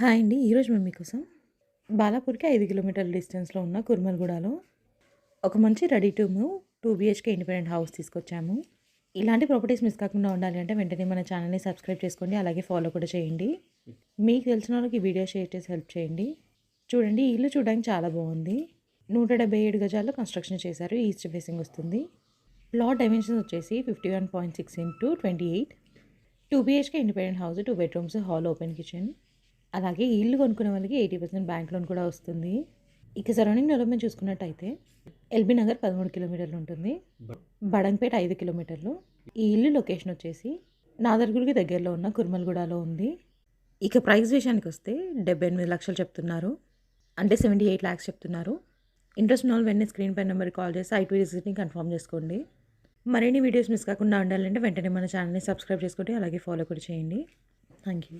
Hi అండి. ఈరోజు మేము మీకోసం బాలాపూర్కి ఐదు కిలోమీటర్ల డిస్టెన్స్లో ఉన్న కుర్మల్గూడలో ఒక మంచి ready to move two BHK independent house తీసుకొచ్చాము. ఇలాంటి ప్రాపర్టీస్ మిస్ కాకుండా ఉండాలి అంటే వెంటనే మన ఛానల్ని సబ్స్క్రైబ్ చేసుకోండి అలాగే ఫాలో కూడా చేయండి. మీకు తెలిసిన వాళ్ళకి ఈ వీడియో షేర్ చేసి హెల్ప్ చేయండి. చూడండి ఇల్లు చూడడానికి చాలా బాగుంది. నూట డెబ్బై ఏడు గజాల్లో కన్స్ట్రక్షన్ చేశారు ఈస్ట్ ఫేసింగ్ వస్తుంది. ప్లాట్ డైమెన్షన్స్ వచ్చేసి fifty one point six into twenty eight two BHK independent house two bedrooms hall open kitchen అలాగే ఇల్లు కొనుక్కునే వాళ్ళకి ఎయిటీ పర్సెంట్ బ్యాంక్ లోన్ కూడా వస్తుంది. ఇక సరౌండింగ్ డెవలప్మెంట్ చూసుకున్నట్టయితే ఎల్బీ నగర్ పదమూడు కిలోమీటర్లు ఉంటుంది. బడంపేట ఐదు కిలోమీటర్లు. ఈ ఇల్లు లొకేషన్ వచ్చేసి నాదర్గుడికి దగ్గరలో ఉన్న కుర్మల్గూడలో ఉంది. ఇక ప్రైస్ విషయానికి వస్తే డెబ్బై ఎనిమిది లక్షలు చెప్తున్నారు. అంటే సెవెంటీ ఎయిట్ ల్యాక్స్ చెప్తున్నారు. ఇంట్రెస్ట్ ఉన్న వాళ్ళు వెంటనే స్క్రీన్ పై నెంబర్కి కాల్ చేసి ఐటీ విజిట్ని కన్ఫర్మ్ చేసుకోండి. మరిన్ని వీడియోస్ మిస్ కాకుండా ఉండాలంటే వెంటనే మన ఛానల్ని సబ్స్క్రైబ్ చేసుకోండి. అలాగే ఫాలో కూడా చేయండి. Thank you.